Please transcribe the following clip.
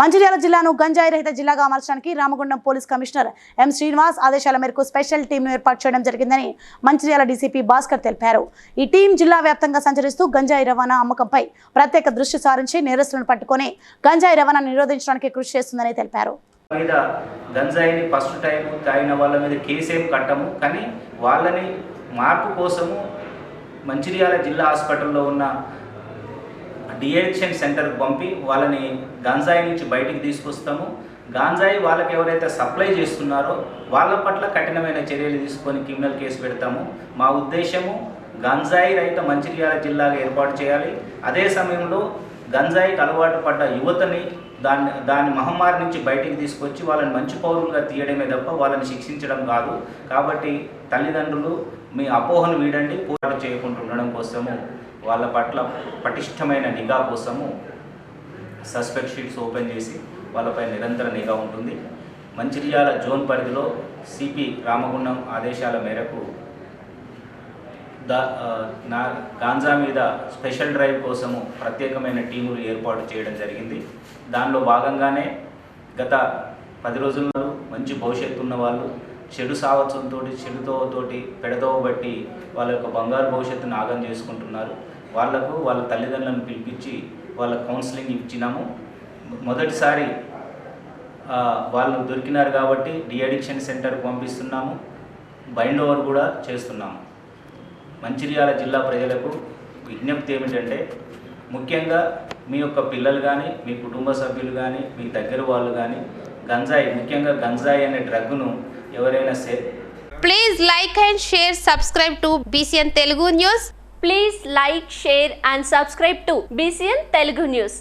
మంచిర్యాల జిల్లాను గంజాయి రహిత జిల్లాగా అమర్చడానికి Ramagundam police commissioner M Srinivas ఆదేశాల మేరకు స్పెషల్ టీంను ఏర్పాటు చేయడం జరిగిందని మంచిర్యాల డీసీపీ భాస్కర్ తెలిపారు. ఈ టీం జిల్లా వ్యాప్తంగా సంచరిస్తూ గంజాయి రవాణా అమ్మకంపై ప్రత్యేక దృష్టి సారించి నేరస్తులను పట్టుకొని గంజాయి రవాణా నిరోధించడానికి కృషి చేస్తుందని తెలిపారు. మీద గంజాయిని ఫస్ట్ టైం తాగిన వాళ్ళ మీద కేసేం కట్టము కానీ వాళ్ళని మార్పు కోసము మంచిర్యాల జిల్లా హాస్పిటల్లో ఉన్న డిఎడిక్షన్ సెంటర్కి పంపి వాళ్ళని గంజాయి నుంచి బయటికి తీసుకొస్తాము. గాంజాయి వాళ్ళకి ఎవరైతే సప్లై చేస్తున్నారో వాళ్ళ పట్ల కఠినమైన చర్యలు తీసుకొని క్రిమినల్ కేసు పెడతాము. మా ఉద్దేశము గంజాయి రైతు మంచిర్యాల జిల్లాగా ఏర్పాటు చేయాలి. అదే సమయంలో గంజాయికి అలవాటు పడ్డ యువతని దాన్ని దాని మహమ్మారి నుంచి బయటికి తీసుకొచ్చి వాళ్ళని మంచి పౌరులుగా తీయడమే తప్ప వాళ్ళని శిక్షించడం కాదు. కాబట్టి తల్లిదండ్రులు మీ అపోహను వీడండి పోరాటం చేయకుండా ఉండడం కోసము వాళ్ళ పట్ల పటిష్టమైన నిఘా కోసము సస్పెక్ట్ షీట్స్ ఓపెన్ చేసి వాళ్ళపై నిరంతర నిఘా ఉంటుంది. మంచిర్యాల జోన్ పరిధిలో సిపి రామగుండం ఆదేశాల మేరకు దా నా గాంజా మీద స్పెషల్ డ్రైవ్ కోసము ప్రత్యేకమైన టీములు ఏర్పాటు చేయడం జరిగింది. దానిలో భాగంగానే గత పది రోజుల్లో మంచి భవిష్యత్తు ఉన్న వాళ్ళు చెడు సావత్సంతో చెడుతో తోటి పెడదోవ బట్టి వాళ్ళ యొక్క బంగారు భవిష్యత్తును ఆగం చేసుకుంటున్నారు. వాళ్ళకు వాళ్ళ తల్లిదండ్రులను పిలిపించి వాళ్ళ కౌన్సిలింగ్ ఇచ్చినాము. మొదటిసారి వాళ్ళు దొరికినారు కాబట్టి డిఅడిక్షన్ సెంటర్కి పంపిస్తున్నాము. బైండ్ ఓవర్ కూడా చేస్తున్నాము. మంచిర్యాల జిల్లా ప్రజలకు విజ్ఞప్తి ఏమిటంటే ముఖ్యంగా మీ యొక్క పిల్లలు కానీ మీ కుటుంబ సభ్యులు కానీ మీ దగ్గర వాళ్ళు కానీ గంజాయి ముఖ్యంగా గంజాయి అనే డ్రగ్ను ఎవరైనా సే please like and share subscribe to BCN Telugu news please like share and subscribe to BCN Telugu news